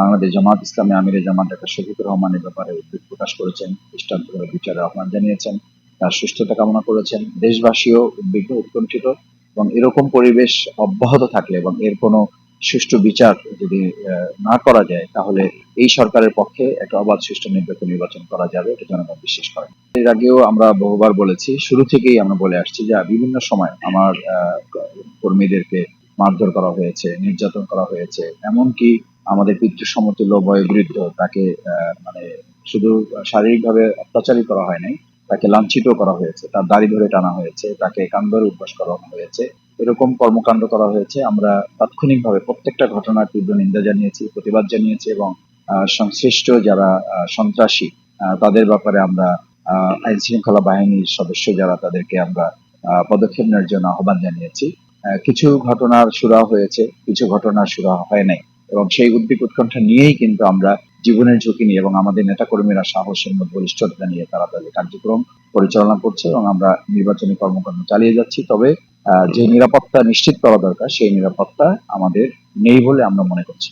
বাংলাদেশ জামাত, ইসলামী আমিরের জামাত, ডাক্তার শফিকুর রহমানের ব্যাপারে উদ্বেগ প্রকাশ করেছেন দৃষ্টান্ত বিচারের আহ্বান জানিয়েছেন। তার সুস্থতা কামনা করেছেন। দেশবাসীও উদ্বিগ্ন, উৎকণ্ঠিত এবং এরকম পরিবেশ অব্যাহত থাকলে এবং এর কোনো সুষ্ঠু বিচার যদি না করা যায়, তাহলে এই সরকারের পক্ষে একটা অবাধ সুষ্ঠু নির্বাচন নির্বাচন করা যাবে, এটা জনগণ বিশ্বাস করেন এর আগেও আমরা বহুবার বলেছি, শুরু থেকেই আমরা বলে আসছি যে বিভিন্ন সময় আমার কর্মীদেরকে মারধর করা হয়েছে, নির্যাতন করা হয়েছে, এমনকি আমাদের পিতৃ সমতুল্য বয়োবৃদ্ধ তাকে মানে শুধু শারীরিকভাবে অত্যাচারই করা হয় নাই, তাকে লাঞ্ছিত করা হয়েছে, তার দাড়ি ধরে টানা হয়েছে, তাকে কান ধরে উদ্বাস করানো হয়েছে, এরকম কর্মকাণ্ড করা হয়েছে। আমরা তাৎক্ষণিকভাবে প্রত্যেকটা ঘটনার তীব্র নিন্দা জানিয়েছি, প্রতিবাদ জানিয়েছি এবং সংশ্লিষ্ট যারা সন্ত্রাসী তাদের ব্যাপারে আমরা আইন শৃঙ্খলা বাহিনীর সদস্য যারা, তাদেরকে আমরা পদক্ষেপ নেওয়ার জন্য আহ্বান জানিয়েছি। কিছু ঘটনার সুরা হয়েছে, কিছু ঘটনার সুরা হয় নাই। এবং সেই উদ্বেগ উৎকণ্ঠা নিয়েই কিন্তু আমরা জীবনের ঝুঁকি নিয়ে এবং আমাদের নেতাকর্মীরা সাহসের মধ্যে বলিষ্ঠতা নিয়ে তারা তাদের কার্যক্রম পরিচালনা করছে এবং আমরা নির্বাচনী কর্মকর্ম চালিয়ে যাচ্ছি। তবে যে নিরাপত্তা নিশ্চিত করা দরকার, সেই নিরাপত্তা আমাদের নেই বলে আমরা মনে করছি।